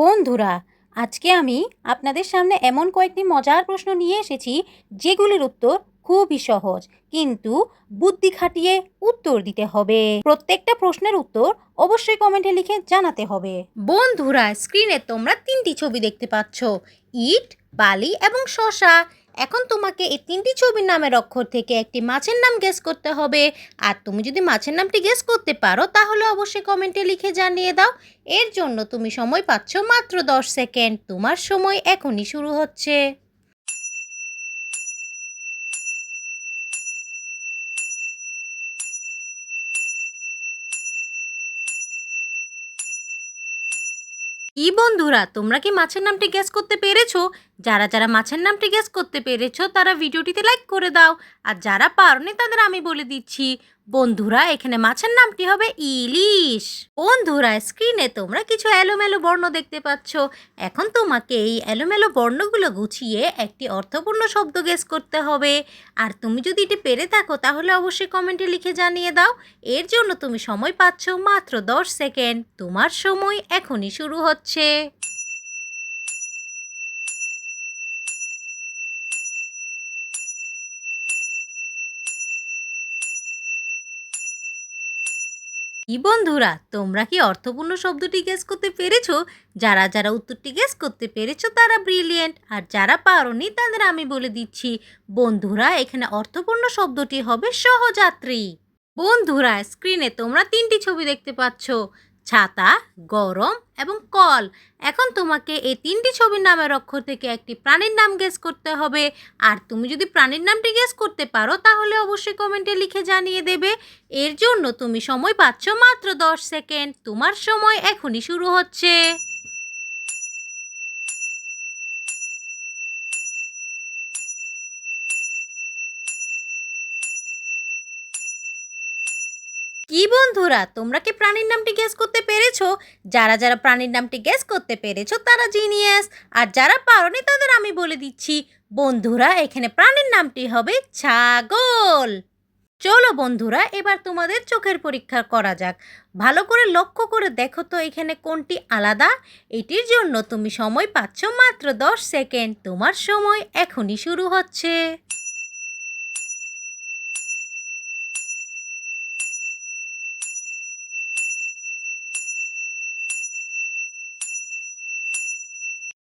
বন্ধুরা, আজকে আমি আপনাদের সামনে এমন কয়েকটি মজার প্রশ্ন নিয়ে এসেছি, যেগুলির উত্তর খুবই সহজ, কিন্তু বুদ্ধি খাটিয়ে উত্তর দিতে হবে। প্রত্যেকটা প্রশ্নের উত্তর অবশ্যই কমেন্টে লিখে জানাতে হবে। বন্ধুরা, স্ক্রিনে তোমরা তিনটি ছবি দেখতে পাচ্ছ, ইট, বালি এবং শশা। এখন তোমাকে এই তিনটি ছবির নামের অক্ষর থেকে একটি মাছের নাম গেস করতে হবে। আর তুমি যদি মাছের নামটি গেস করতে পারো, তাহলে অবশ্যই কমেন্টে লিখে জানিয়ে দাও। এর জন্য তুমি সময় পাচ্ছ মাত্র দশ সেকেন্ড। তোমার সময় এখনই শুরু হচ্ছে। কি বন্ধুরা, তোমরা কি মাছের নামটি গ্যাস করতে পেরেছ? যারা যারা মাছের নামটি গ্যাস করতে পেরেছ, তারা ভিডিওটিতে লাইক করে দাও। আর যারা পারোনি, তাদের আমি বলে দিচ্ছি। বন্ধুরা, এখানে মাছের নামটি হবে ইলিশ। বন্ধুরা, স্ক্রিনে তোমরা কিছু এলোমেলো বর্ণ দেখতে পাচ্ছ। এখন তোমাকে এই এলোমেলো বর্ণগুলো গুছিয়ে একটি অর্থপূর্ণ শব্দ গেস করতে হবে। আর তুমি যদি এটি পেরে থাকো, তাহলে অবশ্যই কমেন্টে লিখে জানিয়ে দাও। এর জন্য তুমি সময় পাচ্ছ মাত্র দশ সেকেন্ড তোমার সময় এখনই শুরু হচ্ছে। কি বন্ধুরা, তোমরা কি অর্থপূর্ণ শব্দটি গেস করতে পেরেছ? যারা যারা উত্তরটি গেস করতে পেরেছ তারা ব্রিলিয়েন্ট আর যারা পারোনি তাদের আমি বলে দিচ্ছি, বন্ধুরা, এখানে অর্থপূর্ণ শব্দটি হবে সহযাত্রী। বন্ধুরা স্ক্রিনে তোমরা তিনটি ছবি দেখতে পাচ্ছ। ছাতা, গরম এবং কল। এখন তোমাকে এই তিনটি ছবির নামের অক্ষর থেকে একটি প্রাণীর নাম গেস করতে হবে। আর তুমি যদি প্রাণীর নামটি গেস করতে পারো, তাহলে অবশ্যই কমেন্টে লিখে জানিয়ে দেবে। এর জন্য তুমি সময় পাচ্ছ মাত্র দশ সেকেন্ড তোমার সময় এখনই শুরু হচ্ছে। কি বন্ধুরা, তোমরা কি প্রাণীর নামটি গ্যাস করতে পেরেছ? যারা যারা প্রাণীর নামটি গ্যাস করতে পেরেছ, তারা জিনিয়াস আর যারা পারোনি, তাদের আমি বলে দিচ্ছি, বন্ধুরা, এখানে প্রাণীর নামটি হবে ছাগল। চলো বন্ধুরা, এবার তোমাদের চোখের পরীক্ষা করা যাক। ভালো করে লক্ষ্য করে দেখো তো, এখানে কোনটি আলাদা? এটির জন্য তুমি সময় পাচ্ছ মাত্র দশ সেকেন্ড। তোমার সময় এখনই শুরু হচ্ছে।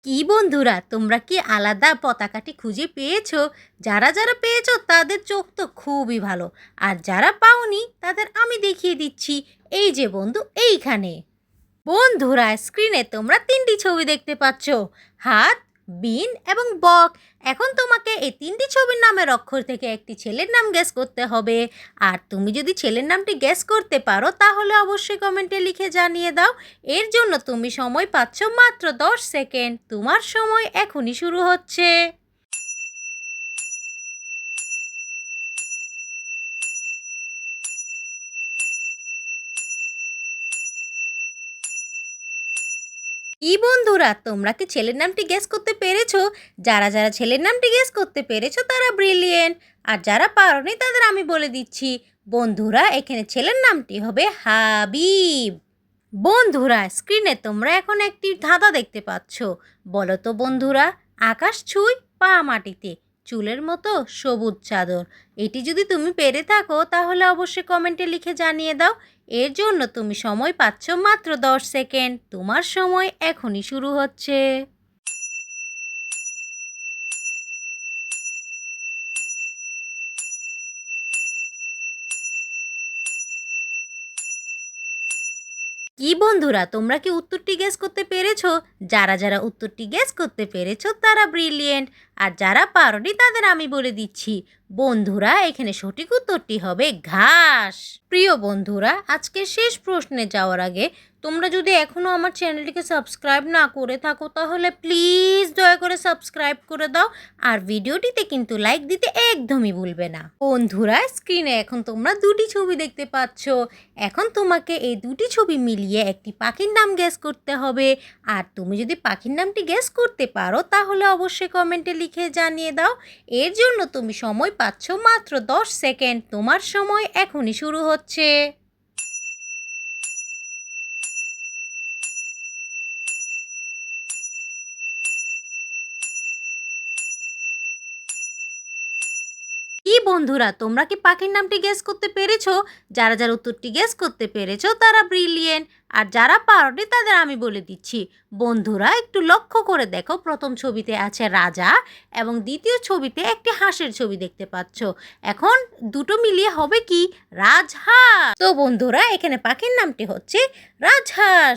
কি বন্ধুরা, তোমরা কি আলাদা পতাকাটি খুঁজে পেয়েছ? যারা যারা পেয়েছ, তাদের চোখ তো খুবই ভালো। আর যারা পাওনি, তাদের আমি দেখিয়ে দিচ্ছি। এই যে বন্ধু, এইখানে। বন্ধুরা স্ক্রিনে তোমরা তিনটি ছবি দেখতে পাচ্ছ। হাত বিন এবং বক। এখন তোমাকে এই তিনটি ছবির নামের অক্ষর থেকে একটি ছেলের নাম গ্যাস করতে হবে। আর তুমি যদি ছেলের নামটি গ্যাস করতে পারো, তাহলে অবশ্যই কমেন্টে লিখে জানিয়ে দাও। এর জন্য তুমি সময় পাচ্ছ মাত্র দশ সেকেন্ড। তোমার সময় এখনই শুরু হচ্ছে। কি বন্ধুরা, তোমরা কি ছেলের নামটি গেস করতে পেরেছ? যারা যারা ছেলের নামটি গেস করতে পেরেছ, তারা ব্রিলিয়েন্ট আর যারা পারোনি, তাদের আমি বলে দিচ্ছি, বন্ধুরা, এখানে ছেলের নামটি হবে হাবিব। বন্ধুরা স্ক্রিনে তোমরা এখন একটি ধাঁধা দেখতে পাচ্ছ। বলো তো বন্ধুরা, আকাশ ছুঁই পা মাটিতে, চুলের মতো সবুজ চাদর। এটি যদি তুমি পেরে থাকো, তাহলে অবশ্যই কমেন্টে লিখে জানিয়ে দাও। এর জন্য তুমি সময় পাচ্ছ মাত্র দশ সেকেন্ড। তোমার সময় এখনই শুরু হচ্ছে। কি বন্ধুরা, তোমরা কি উত্তরটি গেস করতে পেরেছ? যারা যারা উত্তরটি গেস করতে পেরেছ, তারা ব্রিলিয়েন্ট আর যারা পারোনি তাদের আমি বলে দিচ্ছি, বন্ধুরা, এখানে সঠিক উত্তরটি হবে ঘাস। প্রিয় বন্ধুরা, আজকে শেষ প্রশ্নে যাওয়ার আগে তোমরা যদি এখনও আমার চ্যানেলটিকে সাবস্ক্রাইব না করে থাকো, তাহলে প্লিজ দয়া করে সাবস্ক্রাইব করে দাও আর ভিডিওটিতে কিন্তু লাইক দিতে একদমই ভুলবে না। বন্ধুরা, স্ক্রিনে এখন তোমরা দুটি ছবি দেখতে পাচ্ছ। এখন তোমাকে এই দুটি ছবি মিলিয়ে একটি পাখির নাম গ্যাস করতে হবে। আর তুমি যদি পাখির নামটি গ্যাস করতে পারো, তাহলে অবশ্যই কমেন্টে লিখে জানিয়ে দাও। এর জন্য তুমি সময় পাচ্ছ মাত্র দশ সেকেন্ড। তোমার সময় এখনই শুরু হচ্ছে। বন্ধুরা, তোমরা কি পাখির নামটি গেস করতে পেরেছ? যারা যারা উত্তরটি গেস করতে পেরেছ, তারা ব্রিলিয়েন্ট আর যারা পারোনি, তাদের আমি বলে দিচ্ছি, বন্ধুরা, একটু লক্ষ্য করে দেখো, প্রথম ছবিতে আছে রাজা এবং দ্বিতীয় ছবিতে একটি হাঁসের ছবি দেখতে পাচ্ছ। এখন দুটো মিলিয়ে হবে কি? রাজহাঁস। তো বন্ধুরা, এখানে পাখির নামটি হচ্ছে রাজহাঁস।